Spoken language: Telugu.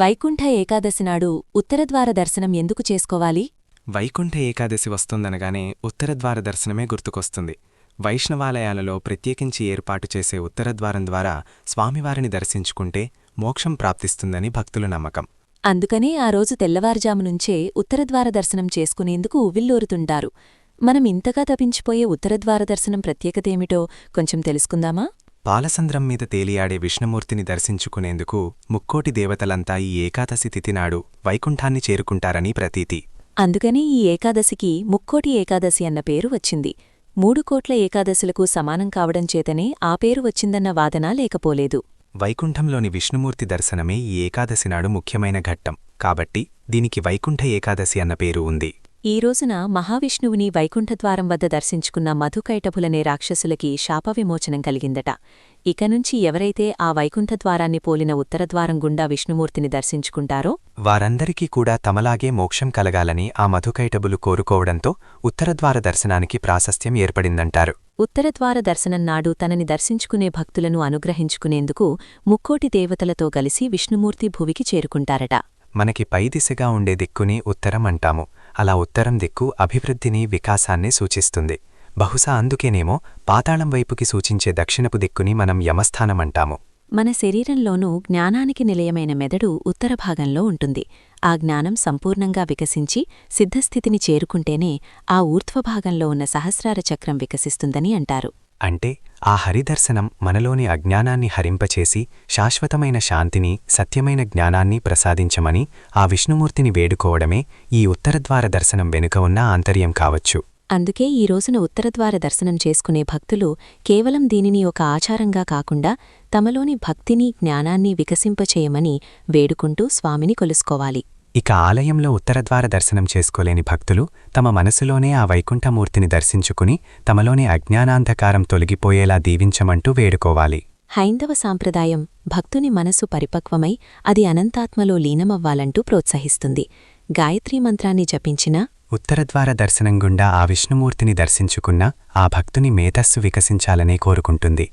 వైకుంఠ ఏకాదశి నాడు ఉత్తరద్వార దర్శనం ఎందుకు చేసుకోవాలి? వైకుంఠ ఏకాదశి వస్తుందనగానే ఉత్తరద్వార దర్శనమే గుర్తుకొస్తుంది. వైష్ణవాలయాలలో ప్రత్యేకించి ఏర్పాటు చేసే ఉత్తరద్వారం ద్వారా స్వామివారిని దర్శించుకుంటే మోక్షం ప్రాప్తిస్తుందని భక్తుల నమ్మకం. అందుకనే ఆ రోజు తెల్లవారుజాము నుంచే ఉత్తరద్వార దర్శనం చేసుకునేందుకు ఉవ్విల్లూరుతుంటారు మనం ఇంతగా తపించిపోయే ఉత్తరద్వార దర్శనం ప్రత్యేకతేమిటో కొంచెం తెలుసుకుందామా? పాలసంద్రం మీద తేలియాడే విష్ణుమూర్తిని దర్శించుకునేందుకు ముక్కోటి దేవతలంతా ఈ ఏకాదశి తిథినాడు వైకుంఠాన్ని చేరుకుంటారని ప్రతీతి. అందుకని ఈ ఏకాదశికి ముక్కోటి ఏకాదశి అన్న పేరు వచ్చింది. మూడు కోట్ల ఏకాదశులకు సమానం కావడం చేతనే ఆ పేరు వచ్చిందన్న వాదన లేకపోలేదు. వైకుంఠంలోని విష్ణుమూర్తి దర్శనమే ఈ ఏకాదశి నాడు ముఖ్యమైన ఘట్టం. కాబట్టి దీనికి వైకుంఠ ఏకాదశి అన్న పేరు ఉంది. ఈ రోజున మహావిష్ణువుని వైకుంఠద్వారం వద్ద దర్శించుకున్న మధుకైటభులనే రాక్షసులకి శాపవిమోచనం కలిగిందట. ఇక నుంచి ఎవరైతే ఆ వైకుంఠద్వారాన్ని పోలిన ఉత్తరద్వారం గుండా విష్ణుమూర్తిని దర్శించుకుంటారో వారందరికీ కూడా తమలాగే మోక్షం కలగాలని ఆ మధుకైటబులు కోరుకోవడంతో ఉత్తరద్వార దర్శనానికి ప్రాశస్త్యం ఏర్పడిందంటారు. ఉత్తరద్వార దర్శనం నాడు తనని దర్శించుకునే భక్తులను అనుగ్రహించుకునేందుకు ముక్కోటి దేవతలతో కలిసి విష్ణుమూర్తి భువికి చేరుకుంటారట. మనకి పై దిశగా ఉండే దిక్కుని ఉత్తరం అంటాము. అలా ఉత్తరం దిక్కు అభివృద్ధిని వికాసాన్ని సూచిస్తుంది. బహుశా అందుకేనేమో పాతాళం వైపుకి సూచించే దక్షిణపు దిక్కుని మనం యమస్థానమంటాము మన శరీరంలోనూ జ్ఞానానికి నిలయమైన మెదడు ఉత్తర భాగంలో ఉంటుంది. ఆ జ్ఞానం సంపూర్ణంగా వికసించి సిద్ధస్థితిని చేరుకుంటేనే ఆ ఊర్ధ్వభాగంలో ఉన్న సహస్రార చక్రం వికసిస్తుందని అంటారు. అంటే ఆ హరిదర్శనం మనలోని అజ్ఞానాన్ని హరింపచేసి శాశ్వతమైన శాంతిని సత్యమైన జ్ఞానాన్ని ప్రసాదించమని ఆ విష్ణుమూర్తిని వేడుకోవడమే ఈ ఉత్తరద్వార దర్శనం వెనుక ఉన్న ఆంతర్యం కావచ్చు. అందుకే ఈ రోజున ఉత్తరద్వార దర్శనం చేసుకునే భక్తులు కేవలం దీనిని ఒక ఆచారంగా కాకుండా తమలోని భక్తిని జ్ఞానాన్ని వికసింపచేయమని వేడుకుంటూ స్వామిని కొలుసుకోవాలి. ఇక ఆలయంలో ఉత్తరద్వార దర్శనం చేసుకోలేని భక్తులు తమ మనసులోనే ఆ వైకుంఠమూర్తిని దర్శించుకుని తమలోని అజ్ఞానాంధకారం తొలగిపోయేలా దీవించమంటూ వేడుకోవాలి. హైందవ సాంప్రదాయం భక్తుని మనసు పరిపక్వమై అది అనంతాత్మలో లీనమవ్వాలంటూ ప్రోత్సహిస్తుంది. గాయత్రీ మంత్రాన్ని జపించినా ఉత్తరద్వార దర్శనం గుండా ఆ విష్ణుమూర్తిని దర్శించుకున్న ఆ భక్తుని మేధస్సు వికసించాలనే కోరుకుంటుంది.